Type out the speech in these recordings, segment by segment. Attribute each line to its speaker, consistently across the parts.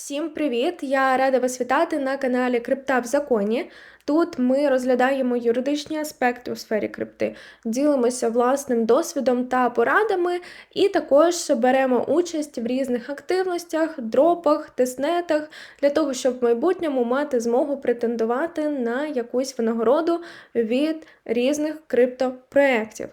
Speaker 1: Всім привіт! Я рада вас вітати на каналі Крипта в законі. Тут ми розглядаємо юридичні аспекти у сфері крипти, ділимося власним досвідом та порадами, і також беремо участь в різних активностях, дропах, тестнетах для того, щоб в майбутньому мати змогу претендувати на якусь винагороду від різних криптопроєктів.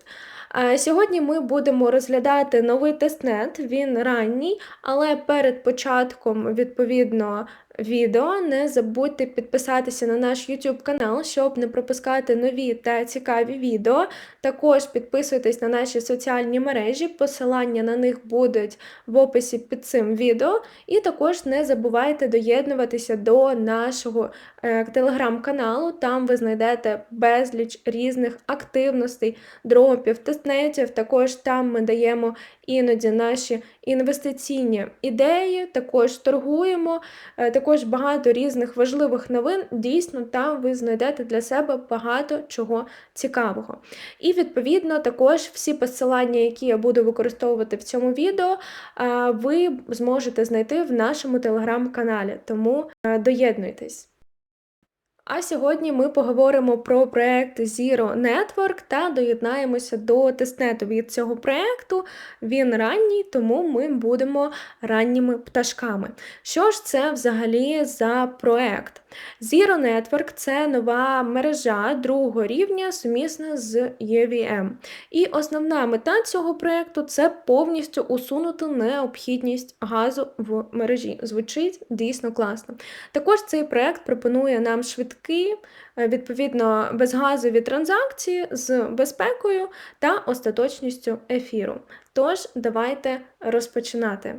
Speaker 1: А Сьогодні ми будемо розглядати новий тестнет, він ранній, але перед початком відповідно відео не забудьте підписатися на наш YouTube канал, щоб не пропускати нові та цікаві відео. Також підписуйтесь на наші соціальні мережі, посилання на них будуть в описі під цим відео. І також не забувайте доєднуватися до нашого е, телеграм-каналу, там ви знайдете безліч різних активностей, дропів, тестнетів. Також там ми даємо іноді наші інвестиційні ідеї, також торгуємо, е, також багато різних важливих новин. Дійсно, там ви знайдете для себе багато чого цікавого. І, відповідно, також всі посилання, які я буду використовувати в цьому відео, е, ви зможете знайти в нашому телеграм-каналі. Тому е, доєднуйтесь. А сьогодні ми поговоримо про проект Zero Network та доєднаємося до тестнету від цього проекту. Він ранній, тому ми будемо ранніми пташками. Що ж це взагалі за проект? Zero Network це нова мережа другого рівня сумісна з EVM. І основна мета цього проекту це повністю усунути необхідність газу в мережі. Звучить дійсно класно. Також цей проект пропонує нам швидкі, е, відповідно, безгазові транзакції з безпекою та остаточністю ефіру. Тож, давайте розпочинати.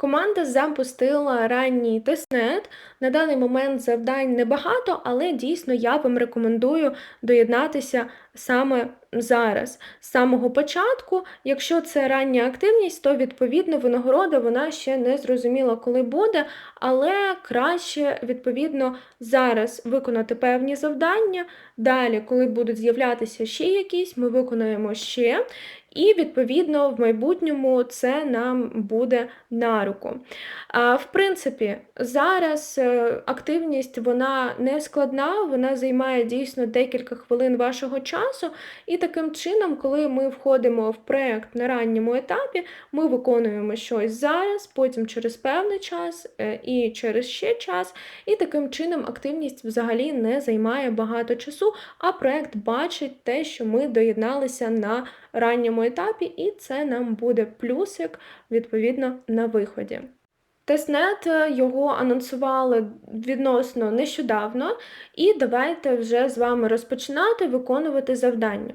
Speaker 1: Команда запустила ранній тестнет. На даний момент завдань небагато, але дійсно я вам рекомендую доєднатися саме зараз, з самого початку. Якщо це рання активність, то відповідно винагорода вона ще не зрозуміла, коли буде, але краще відповідно зараз виконати певні завдання. Далі, коли будуть з'являтися ще якісь, ми виконаємо ще. І, відповідно, в майбутньому це нам буде на руку. В принципі, зараз е, активність вона не складна, вона займає дійсно декілька хвилин вашого часу. І таким чином, коли ми входимо в проєкт на ранньому етапі, ми виконуємо щось зараз, потім через певний час е, і через ще час. І таким чином активність взагалі не займає багато часу, а проєкт бачить те, що ми доєдналися на ранньому етапі, і це нам буде плюсик відповідно на виході. Тестнет е, його анонсували відносно нещодавно, і давайте вже з вами розпочинати виконувати завдання.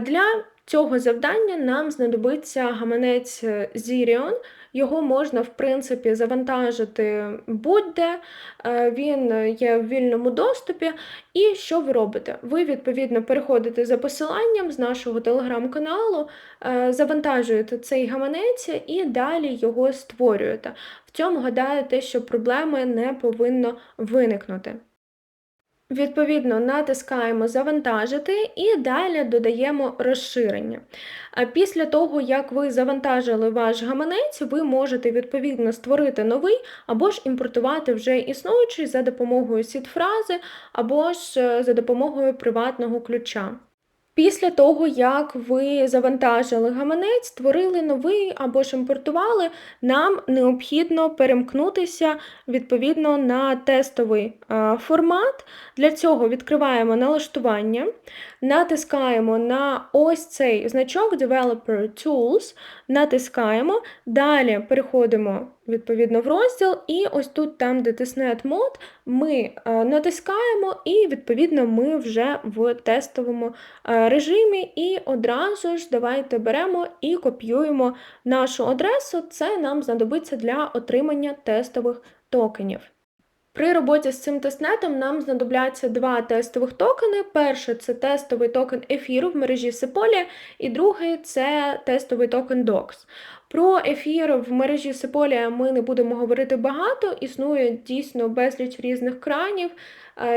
Speaker 1: Для цього завдання нам знадобиться гаманець Zirion. Його можна, в принципі, завантажити будь-де, е, він є в вільному доступі. І що ви робите? Ви, відповідно, переходите за посиланням з нашого телеграм-каналу, е, завантажуєте цей гаманець і далі його створюєте. В цьому гадаєте, що проблеми не повинно виникнути. Відповідно, натискаємо Завантажити і далі додаємо розширення. Після того, як ви завантажили ваш гаманець, ви можете відповідно створити новий або ж імпортувати вже існуючий за допомогою сітфрази або ж е, за допомогою приватного ключа. Після того, як ви завантажили гаманець, створили новий або ж імпортували, нам необхідно перемкнутися відповідно на тестовий формат. Для цього відкриваємо налаштування, натискаємо на ось цей значок Developer Tools, натискаємо, далі переходимо відповідно в розділ, і ось тут, там, де тиснет мод, ми е, натискаємо, і, відповідно, ми вже в тестовому е, режимі. І одразу ж давайте беремо і копіюємо нашу адресу. Це нам знадобиться для отримання тестових токенів. При роботі з цим тестнетом нам знадобляться два тестових токени. Перший це тестовий токен ефіру в мережі Сеполі, і другий це тестовий токен DOX. Про ефір в мережі Сеполія ми не будемо говорити багато. Існує дійсно безліч різних кранів,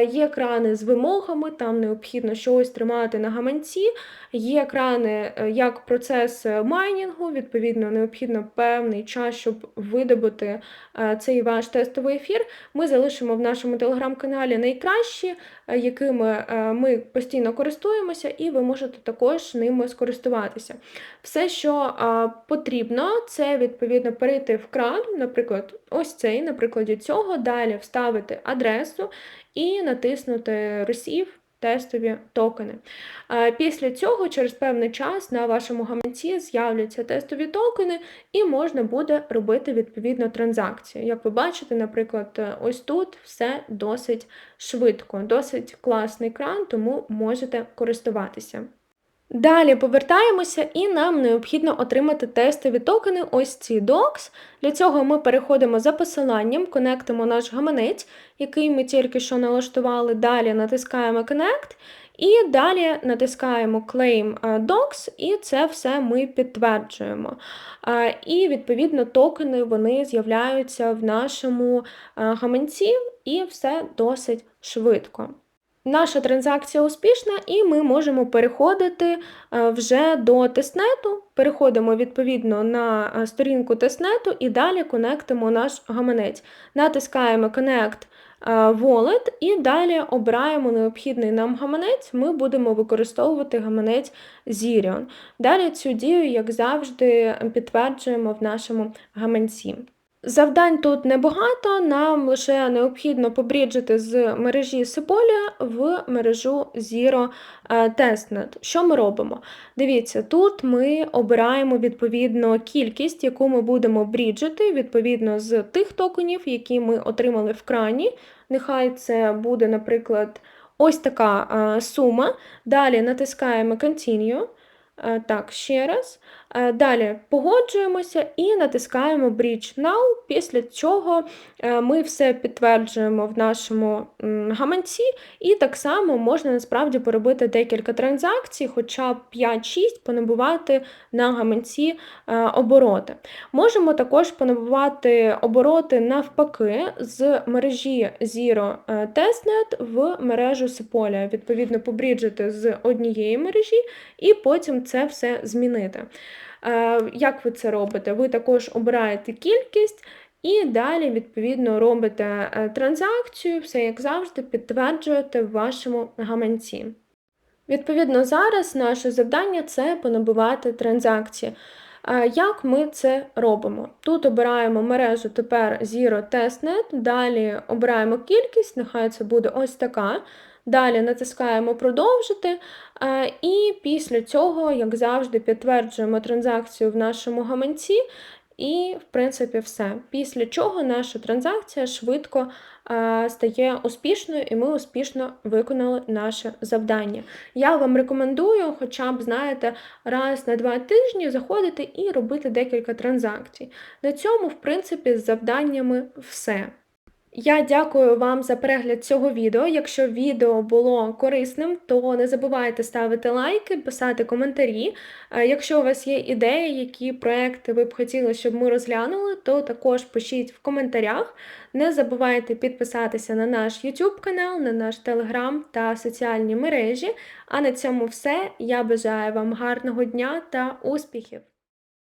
Speaker 1: Є крани з вимогами, там необхідно щось тримати на гаманці. Є крани е, як процес е, майнінгу, відповідно, необхідно певний час, щоб видобути е, цей ваш тестовий ефір. Ми залишимо в нашому телеграм-каналі найкращі, е, якими е, ми постійно користуємося, і ви можете також ними скористуватися. Все, що е, потрібно, це відповідно перейти в кран, наприклад, ось цей, на прикладі цього, далі вставити адресу і натиснути «Росів», тестові токени. Після цього, через певний час, на вашому гаманці з'являться тестові токени, і можна буде робити відповідно транзакцію. Як ви бачите, наприклад, ось тут все досить швидко, досить класний кран, тому можете користуватися. Далі повертаємося, і нам необхідно отримати тестові токени, ось ці docs. Для цього ми переходимо за посиланням, конектимо наш гаманець, який ми тільки що налаштували. Далі натискаємо Connect, і далі натискаємо Claim е, Docs, і це все ми підтверджуємо. Е, І, відповідно, токени вони з'являються в нашому е, гаманці, і все досить швидко. Наша транзакція успішна, і ми можемо переходити е, вже до тестнету. Переходимо відповідно на е, сторінку тестнету і далі конектимо наш гаманець. Натискаємо Connect е, Wallet і далі обираємо необхідний нам гаманець. Ми будемо використовувати гаманець Zirion. Далі цю дію, як завжди, підтверджуємо в нашому гаманці. Завдань тут небагато, нам лише необхідно побріджити з мережі Сиполія в мережу Zero Testnet. Що ми робимо? Дивіться, тут ми обираємо відповідно кількість, яку ми будемо бріджити, відповідно з тих токенів, які ми отримали в крані. Нехай це буде, наприклад, ось така сума. Далі натискаємо Continue. Так, ще раз. Е, далі погоджуємося і натискаємо Bridge Now, після чого е, ми все підтверджуємо в нашому гаманці, і так само можна насправді поробити декілька транзакцій, хоча б 5-6 понабувати на гаманці е, обороти. Можемо також понабувати обороти навпаки з мережі Zero Testnet в мережу Sepolia, відповідно, побріджити з однієї мережі і потім це все змінити. Е, як ви це робите? Ви також обираєте кількість і далі, відповідно, робите е, транзакцію, все як завжди, підтверджуєте в вашому гаманці. Відповідно, зараз наше завдання це понабивати транзакції. Е, як ми це робимо? Тут обираємо мережу тепер Zero Testnet, далі обираємо кількість, нехай це буде ось така. Далі натискаємо продовжити, і після цього, як завжди, підтверджуємо транзакцію в нашому гаманці. І, в принципі, все. Після чого наша транзакція швидко а, стає успішною, і ми успішно виконали наше завдання. Я вам рекомендую, хоча б, знаєте, раз на два тижні заходити і робити декілька транзакцій. На цьому, в принципі, з завданнями все. Я дякую вам за перегляд цього відео. Якщо відео було корисним, то не забувайте ставити лайки, писати коментарі. Е, якщо у вас є ідеї, які проекти ви б хотіли, щоб ми розглянули, то також пишіть в коментарях. Не забувайте підписатися на наш YouTube канал, на наш Telegram та соціальні мережі. А на цьому все. Я бажаю вам гарного дня та успіхів!